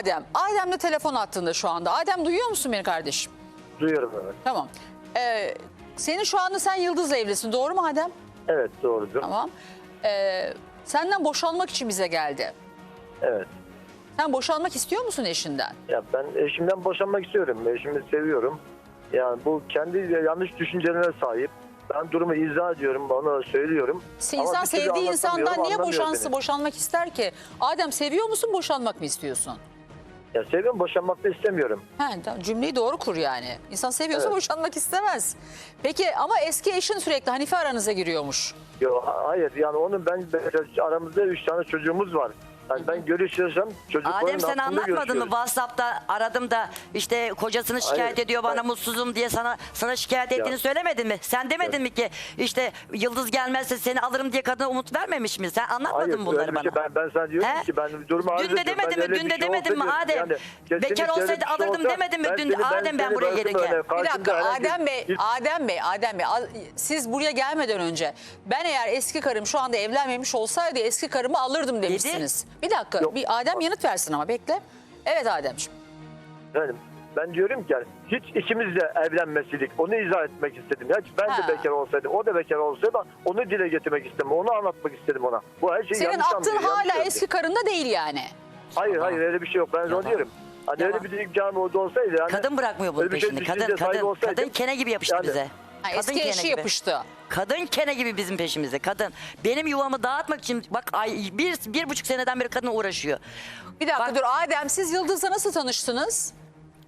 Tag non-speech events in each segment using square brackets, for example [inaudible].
Adem. Adem de telefon attığında şu anda. Adem duyuyor musun beni kardeşim? Duyuyorum evet. Tamam. Ee, senin şu anda sen Yıldız'la evlisin doğru mu Adem? Evet doğrudur. Tamam. Ee, senden boşanmak için bize geldi. Evet. Sen boşanmak istiyor musun eşinden? Ya ben eşimden boşanmak istiyorum. Eşimi seviyorum. Yani bu kendi yanlış düşüncelerine sahip. Ben durumu izah ediyorum, ona söylüyorum. Ama İnsan bir türlü sevdiği insandan niye anlamıyor boşansı, beni. boşanmak ister ki? Adem seviyor musun, boşanmak mı istiyorsun? Ya seviyorum, boşanmak da istemiyorum. Ha, tamam, cümleyi doğru kur yani. İnsan seviyorsa Evet. boşanmak istemez. Peki ama eski eşin sürekli Hanife aranıza giriyormuş. Yo, ha- hayır yani onun ben aramızda üç tane çocuğumuz var. Yani ben görüşüyorsam çocukların Adem sen anlatmadın mı. WhatsApp'ta aradım da işte kocasını şikayet Hayır, ediyor bana ben- mutsuzum diye sana sana şikayet ettiğini Ya. söylemedin mi? Sen demedin mi ki işte Yıldız gelmezse seni alırım diye kadına umut vermemiş mi? Sen anlatmadın Hayır, bunları öyle bir bana? şey, ben, ben sana diyorum He? ki ben durumu arz Dün de ediyorum. demedin mi? Dün de şey demedin mi Adem? yani kesinlikle Bekar öyle bir olsaydı şey alırdım olsa demedin mi ben dün seni- Adem ben seni buraya bırakırım gelirken? öyle. Bir Karşımda dakika herhangi Adem Bey, bir- Adem Bey, Adem Bey. al- Siz buraya gelmeden önce ben eğer eski karım şu anda evlenmemiş olsaydı eski karımı alırdım demişsiniz. Bir dakika, Yok. bir Adem yanıt versin ama bekle. Evet Ademciğim. Efendim, ben diyorum ki yani hiç ikimiz de evlenmesiydik. Onu izah etmek istedim. Ya ben Ha. de bekar olsaydım, o da bekar olsaydı onu dile getirmek istedim. Onu anlatmak istedim ona. Bu her şey Senin yanlış aklın anlıyor, yanlış hala anlıyor. eski karında değil yani. Hayır hayır öyle bir şey yok. Ben onu diyorum. Hani Yalan. öyle bir imkanı olsaydı. Yani, Kadın bırakmıyor bunun bir şey peşini. Kadın kadın kadın kene gibi yapıştı yani- bize. Ha, Kadın eski kene eşi gibi. yapıştı. Kadın kene gibi bizim peşimizde. Kadın benim yuvamı dağıtmak için bak ay bir, bir buçuk seneden beri kadın uğraşıyor. Bir dakika Bak- dur Adem siz Yıldız'la nasıl tanıştınız?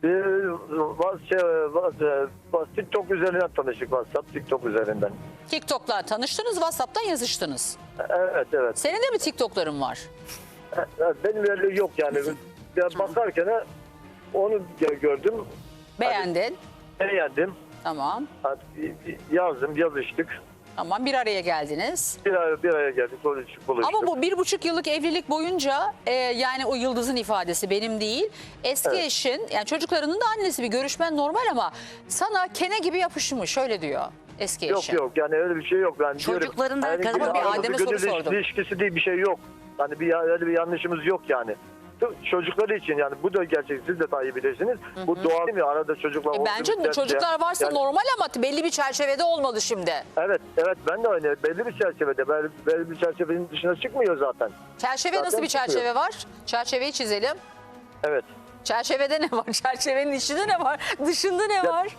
Ee, was- şey, was- was- TikTok üzerinden tanıştık. WhatsApp, TikTok üzerinden. TikTok'la tanıştınız, WhatsApp'tan yazıştınız. Evet evet. Senin de mi TikTok'ların var? Evet, Benim öyle yok yani. Ya bakarken onu gö- gördüm. Beğendin. Beğendim. Tamam. Yazdım, yazıştık. Tamam bir araya geldiniz. Bir araya, bir araya geldik, buluştuk. buluştuk. Ama bu bir buçuk yıllık evlilik boyunca e, yani o Yıldız'ın ifadesi benim değil. Eski Evet. eşin yani çocuklarının da annesi bir görüşmen normal ama sana kene gibi yapışmış öyle diyor eski Yok eşin. yok yani öyle bir şey yok. Ben Çocukların da diyorum, kadın- bir Adem'e soru sordum. ilişkisi değil bir şey yok. Hani bir öyle bir yanlışımız yok yani. Çocukları için yani bu da gerçek siz de daha iyi bilirsiniz. Bu doğal değil mi? Arada çocuklar E, bence isterse. çocuklar varsa Yani- normal ama belli bir çerçevede olmalı şimdi. Evet evet ben de öyle belli bir çerçevede belli, belli bir çerçevenin dışına çıkmıyor zaten. Çerçeve Zaten nasıl bir çerçeve var? Çerçeveyi çizelim. Evet. Çerçevede ne var? [laughs] Çerçevenin içinde ne var? Dışında ne var?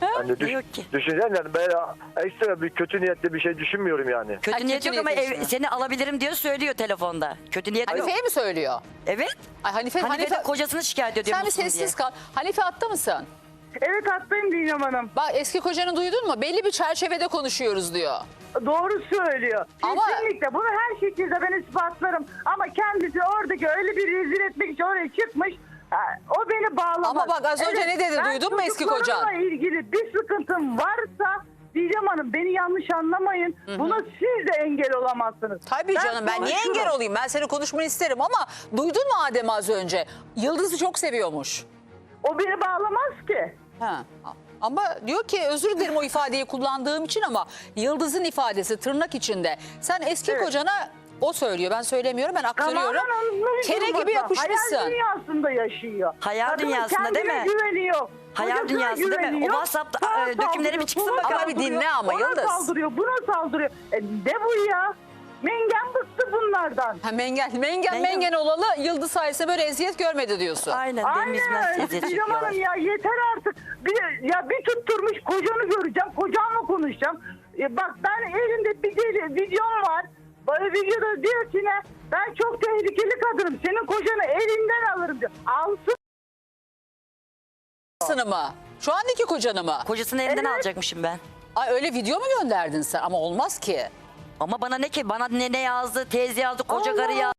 Hani düş, yok ki? düşüneceğim yani böyle ekstra bir kötü niyetli bir şey düşünmüyorum yani. Kötü Ay, niyet kötü yok ama niyet ev- seni alabilirim diyor söylüyor telefonda. Kötü niyet yok. Hanife'ye mi söylüyor? Evet. Ay Hanife, Hanife, Hanife, de kocasını şikayet ediyor. sen bir mutsuz sessiz diye. kal. Hanife hatta mısın? Evet hastayım Dinem Hanım. Bak eski kocanı duydun mu? Belli bir çerçevede konuşuyoruz diyor. Doğru söylüyor. Ama- Kesinlikle bunu her şekilde ben ispatlarım. Ama kendisi oradaki öyle bir rezil etmek için oraya çıkmış. O beni bağlamaz. Ama bak az önce ne dedi, ben duydun mu eski kocan? çocuklarımla ilgili bir sıkıntım varsa Didem Hanım beni yanlış anlamayın. Buna siz de engel olamazsınız. Tabii canım ben niye konuşurum. engel olayım? Ben senin konuşmanı isterim ama duydun mu Adem az önce? Yıldız'ı çok seviyormuş. O beni bağlamaz ki. Ha. Ama diyor ki özür dilerim o ifadeyi kullandığım için ama Yıldız'ın ifadesi tırnak içinde. Sen eski kocana o söylüyor ben söylemiyorum ben aktarıyorum. Tamamen Kene gibi yapışmışsın. Hayal dünyasında yaşıyor. Hayal Kadının dünyasında değil mi? güveniyor. Hayal kocasına dünyası değil mi? O güveniyor. WhatsApp'ta, Buna e, dökümleri bir saldırıyor, çıksın buna bakalım. Ama bir dinle ama ona Yıldız. saldırıyor, buna saldırıyor. E, ne bu ya? Mengen bıktı bunlardan. Ha, mengen, mengen, Mengen- mengen olalı Yıldız sayesinde böyle eziyet görmedi diyorsun. Aynen Aynen. Didem çekiyorlar. Hanım ya yeter artık. Bir, ya bir tutturmuş kocanı göreceğim. Kocamla konuşacağım. E, bak ben elimde bir deli, videom var. Böyle videoda diyor ki ne? Ben çok tehlikeli kadınım. Senin kocanı elinden alırım diyor. Alsın. Sını mı? Şu andaki kocanı mı? Kocasını elinden Evet. alacakmışım ben. Ay öyle video mu gönderdin sen? Ama olmaz ki. Ama bana ne ki? Bana ne ne yazdı? Teyze yazdı, koca karı Allah. yazdı.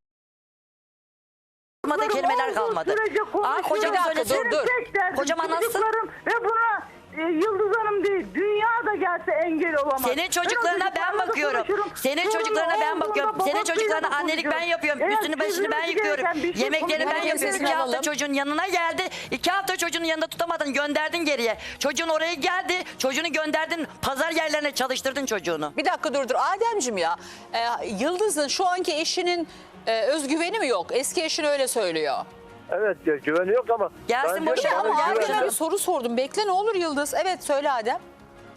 Olmadı kelimeler kalmadı. Aa kocam Bir dakika, söylesin. dur, dur. Tek derdim Kocam anlatsın. çocuklarım Ve buna e, Yıldız Hanım değil, dünya da gelse engel olamaz. Senin çocuklarına ben çocuklarla bakıyorum. Senin çocuklarına ben bakıyorum. Senin çocuklarına annelik ben yapıyorum. Eğer Üstünü başını ben yıkıyorum. şey Yemeklerini ben yapıyorum. İki hafta alalım. çocuğun yanına geldi. İki hafta çocuğun yanında tutamadın. Gönderdin geriye. Çocuğun oraya geldi. Çocuğunu gönderdin. Pazar yerlerine çalıştırdın çocuğunu. Bir dakika dur dur. Ademciğim ya. e, Yıldız'ın şu anki eşinin e, özgüveni mi yok? Eski eşin öyle söylüyor. Evet güveni yok ama. Gelsin boşa ama Adem'e bir soru sordum. Bekle ne olur Yıldız. Evet söyle Adem.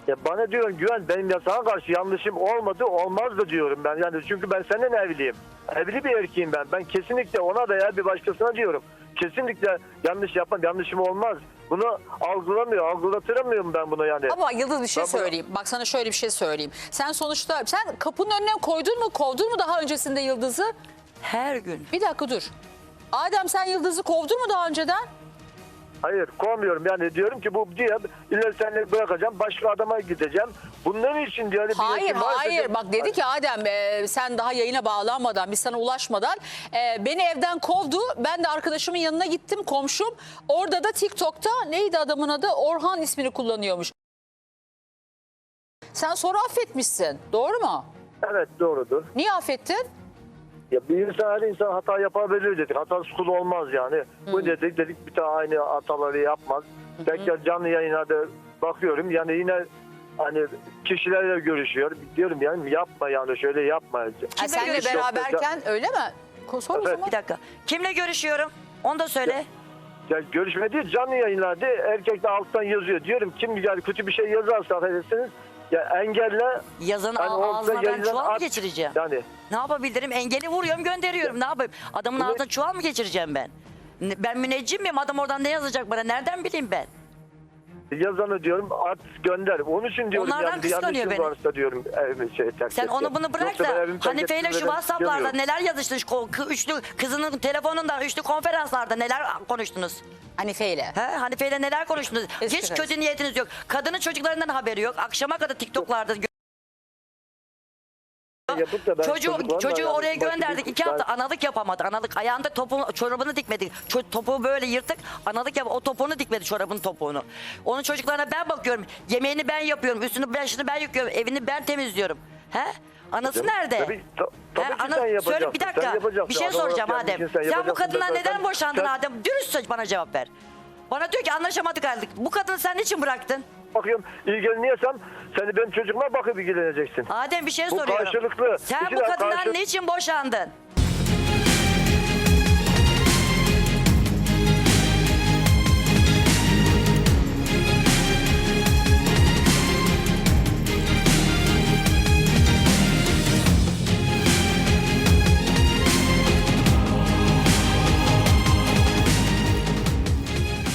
Ya bana diyorsun güven benim yasağa karşı yanlışım olmadı olmazdı diyorum ben. Yani çünkü ben senden evliyim. Evli bir erkeğim ben. Ben kesinlikle ona veya bir başkasına diyorum. Kesinlikle yanlış yapmam. Yanlışım olmaz. Bunu algılamıyor. Algılatıramıyorum ben bunu yani. Ama Yıldız bir şey Ben bunu- söyleyeyim. Bak sana şöyle bir şey söyleyeyim. Sen sonuçta sen kapının önüne koydun mu kovdun mu daha öncesinde Yıldız'ı? Her gün. Bir dakika dur. Adem sen Yıldız'ı kovdun mu daha önceden? Hayır kovmuyorum. Yani diyorum ki bu diye ileri seni bırakacağım. Başka adama gideceğim. Bunların için diyor. bir Hayır hayır bak dedi ki Adem e, sen daha yayına bağlanmadan biz sana ulaşmadan e, beni evden kovdu. Ben de arkadaşımın yanına gittim komşum. Orada da TikTok'ta neydi adamın adı Orhan ismini kullanıyormuş. Sen sonra affetmişsin doğru mu? Evet doğrudur. Niye affettin? Ya bir insan her insan hata yapabilir dedik. Hatasız kul olmaz yani. Bu dedik dedik bir daha aynı hataları yapmaz. Tekrar canlı yayına da bakıyorum yani yine hani kişilerle görüşüyor. Diyorum yani yapma yani şöyle yapma. Ha, Kimle senle görüşüyor? beraberken öyle mi? Sor o Evet. zaman. Bir dakika. Kimle görüşüyorum? Onu da söyle. Ya görüşme değil canlı yayınlarda erkek de alttan yazıyor. Diyorum kim yani kötü bir şey yazarsa affedersiniz ya engelle. Yazanı Hani ağ- orada ağzına ben çuval mı at. geçireceğim? Yani Ne yapabilirim? Engeli vuruyorum gönderiyorum. Ne yapayım? Adamın ağzına çuval mı geçireceğim ben? Ne- Ben müneccim miyim? Adam oradan ne yazacak bana? Nereden bileyim ben? Yazanı diyorum at gönder. Onun için diyorum Onlardan yani bir kıskanıyor yanlışım beni. varsa diyorum evimi şey terk Sen et onu diye. bunu bırak Yoksa ben da evimi terk Hanife ile şu WhatsApp'larda neler yazıştınız? Ko- kı- Üçlü kızının telefonundan üçlü konferanslarda neler konuştunuz? Hanife ile. He? Hanife ile neler konuştunuz? Hiç kötü niyetiniz yok. Kadının çocuklarından haberi yok. Akşama kadar TikTok'larda Yapıp da ben Çocuğu, çocuğu oraya gönderdik. iki hafta analık yapamadı. Analık ayağında topu, çorabını dikmedi. Ço- topuğu böyle yırtık. Analık yap. O topuğunu dikmedi çorabın topuğunu. Onun çocuklarına ben bakıyorum. Yemeğini ben yapıyorum. Üstünü başını ben yıkıyorum. Evini ben temizliyorum. He? Anası Tabii- nerede? tabii- ta- tabii ki ana- sen Söyle bir dakika. Bir şey soracağım Adem. sen Sen bu Ben- neden boşandın sen- Adem? Dürüstçe bana cevap ver. Bana diyor ki anlaşamadık ayrıldık. Bu kadını sen niçin bıraktın? bakıyorum ilgileniyorsam seni benim çocuğuma bakıp ilgileneceksin. Adem bir şey Bu soruyorum. karşılıklı. Sen İki bu kadından karşı- niçin boşandın?